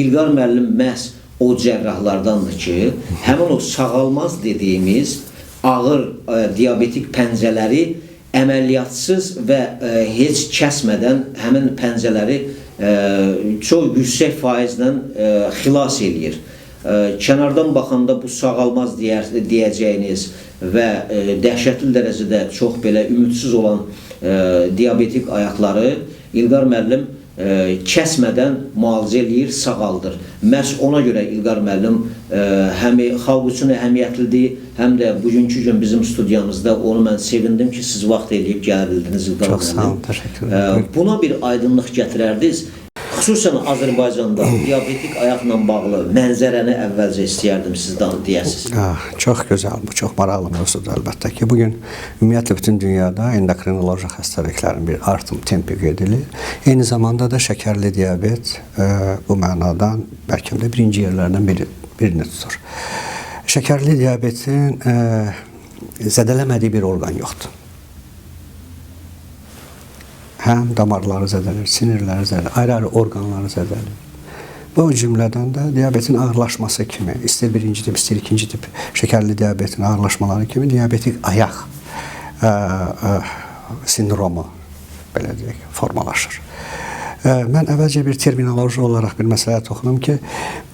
İlqar müəllim məhz o cərrahlardandır ki, həmin o sağalmaz dediyimiz ağır e, diabetik pəncələri əməliyyatsız və e, heç kəsmədən həmin pəncələri e, çox yüksək faizlə e, xilas eləyir. E, kənardan baxanda bu sağalmaz deyər, deyəcəyiniz və e, dəhşətli dərəcədə çox belə ümidsiz olan e, diabetik ayaqları İlqar müəllim e, kəsmədən müalicə eləyir, sağaldır. Məhz ona görə İlqar müəllim e, həm xalq üçün əhəmiyyətlidir, həm də bugünkü gün bizim studiyamızda onu mən sevindim ki, siz vaxt eləyib gələ bildiniz İlqar Çox sağ olun, müəllim. təşəkkür E, ederim. Buna bir aydınlıq gətirərdiniz. Xüsusən Azərbaycanda diabetik ayaqla bağlı mənzərəni əvvəlcə istəyərdim sizdən deyəsiniz. Ah, çox gözəl, bu çox maraqlı mövzudur əlbəttə ki, bu gün ümumiyyətlə bütün dünyada endokrinoloji xəstəliklərin bir artım tempi qeyd edilir. Eyni zamanda da şəkərli diabet e, bu mənadan bəlkə də birinci yerlərdən biri birini tutur. Şəkərli diabetin e, zədələmədiyi bir orqan yoxdur. Həm damarları zədəlir, sinirləri zədəlir, ayrı-ayrı orqanları zədəlir. Və o cümlədən də diabetin ağırlaşması kimi, istər birinci tip, istər ikinci tip şəkərli diabetin ağırlaşmaları kimi diabetik ayaq ə, ə, sindromu belə deyək, formalaşır. Ə, Mən əvvəlcə bir terminoloji olaraq bir məsələyə toxunum ki,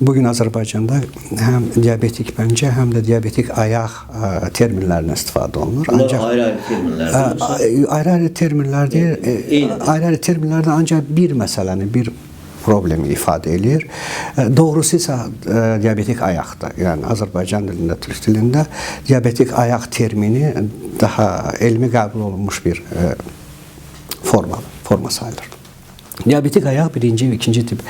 bu gün Azərbaycanda həm diabetik pəncə, həm də diabetik ayaq ə, terminlərindən istifadə olunur. Bunlar ayrı-ayrı terminlərdir. yoxsa? Ayrı-ayrı terminlərdir. E, eyni. Ayrı-ayrı terminlərdə ancaq bir məsələni, bir problemi ifadə eləyir. E, Doğrusu isə e, diabetik ayaqdır. Yəni Azərbaycan dilində, türk dilində diabetik ayaq termini daha elmi qəbul olunmuş bir e, forma, forma sayılır. Diabetik ayaq birinci, ikinci tip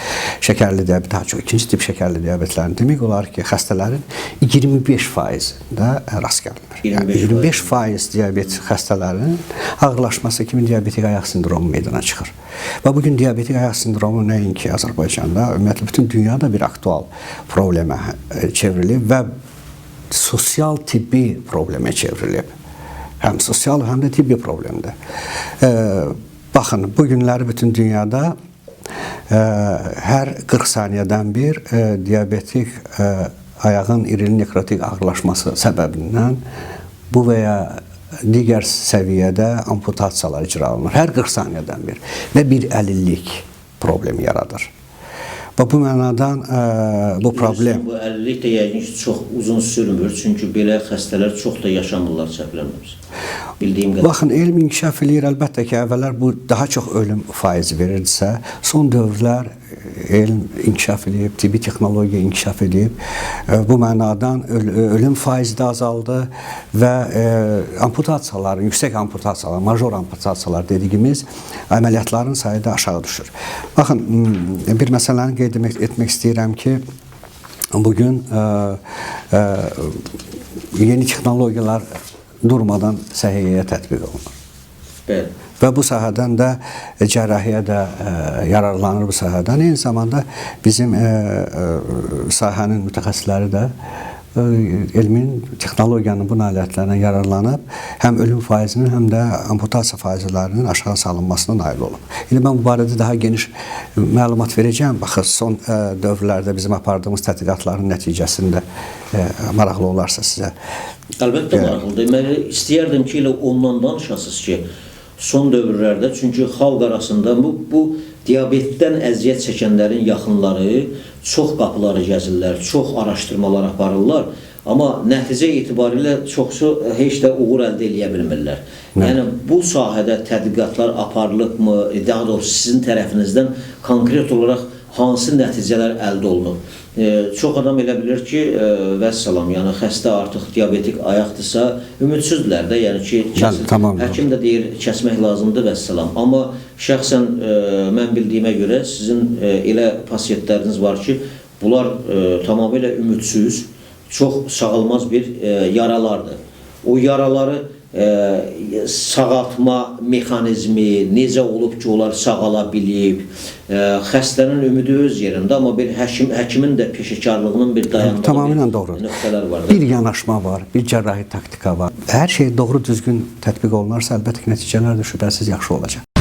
şəkərli diabet, daha çox ikinci tip şəkərli diabetlərin demək olar ki, xəstələrin 25%-də rast gəlinir. 25%. Yəni 25% diabet xəstələrinin ağırlaşması kimi diabetik ayaq sindromu meydana çıxır. Və bu gün diabetik ayaq sindromu nəinki Azərbaycanda, ümumiyyətlə bütün dünyada bir aktual problemə e, çevrilib və sosial tibbi problemə çevrilib. Həm sosial, həm də tibbi problemdir. E, baxın, bu günləri bütün dünyada e, hər 40 saniyədən bir e, diabetik e, ayağın irili nekrotik ağırlaşması səbəbindən bu və ya digər səviyyədə amputasiyalar icra olunur. Hər 40 saniyədən bir və bir əlillik problemi yaradır. Və bu mənadan e, bu problem Bu 50-lik də yəqin ki, çox uzun sürmür, çünki belə xəstələr çox da yaşamırlar çəpilənməz. Bildiyim qədər. Baxın, elm inkişaf eləyir. Əlbəttə ki, əvvəllər bu daha çox ölüm faizi verirdisə, son dövrlər e, elm inkişaf eləyib, tibbi texnologiya inkişaf eləyib. E, Bu mənadan öl ölüm faizi də azaldı və e, amputasiyaların, yüksək amputasiyalar, major amputasiyalar dediyimiz əməliyyatların sayı da aşağı düşür. Baxın, bir məsələni qeyd etmək, istəyirəm ki, bu gün e, e, yeni texnologiyalar durmadan səhiyyəyə tətbiq olunur. Bəli. Və bu sahədən də e, cərrahiyyə də e, yararlanır bu sahədən. Eyni zamanda bizim e, e, sahənin mütəxəssisləri də elmin, texnologiyanın bu nailiyyətlərindən yararlanıb həm ölüm faizinin, həm də amputasiya faizlərinin aşağı salınmasına nail olub. İndi mən bu barədə daha geniş məlumat verəcəm. Baxın, son e, dövrlərdə bizim apardığımız tədqiqatların nəticəsində e, maraqlı olarsa sizə Əlbəttə maraqlıdır. Mən istəyərdim ki, elə ondan danışasınız ki, son dövrlərdə çünki xalq arasında bu bu diabetdən əziyyət çəkənlərin yaxınları çox qapıları gəzirlər, çox araşdırmalar aparırlar, amma nəticə etibarilə çoxsu heç də uğur əldə edə bilmirlər. Yəni bu sahədə tədqiqatlar aparılıbmı, daha doğrusu sizin tərəfinizdən konkret olaraq hansı nəticələr əldə olunub? E, çox adam elə bilir ki, e, vəssalam, yəni xəstə artıq diabetik ayaqdırsa, ümidsizdirlər də, yəni ki, kəsin, tamam, həkim də deyir, kəsmək lazımdır vəssalam. Amma şəxsən e, mən bildiyimə görə sizin e, elə pasiyentləriniz var ki, bunlar e, tamamilə ümidsiz, çox sağalmaz bir e, yaralardır. O yaraları e, sağaltma mexanizmi necə olub ki, onlar sağala bilib, e, xəstənin ümidi öz yerində, amma bir həkim həkimin də peşəkarlığının bir dayandığı Tamamilə doğrudur. nöqtələr var. Bir yanaşma var, bir cərrahi taktika var. Hər şey doğru düzgün tətbiq olunarsa, əlbəttə ki, nəticələr də şübhəsiz yaxşı olacaq.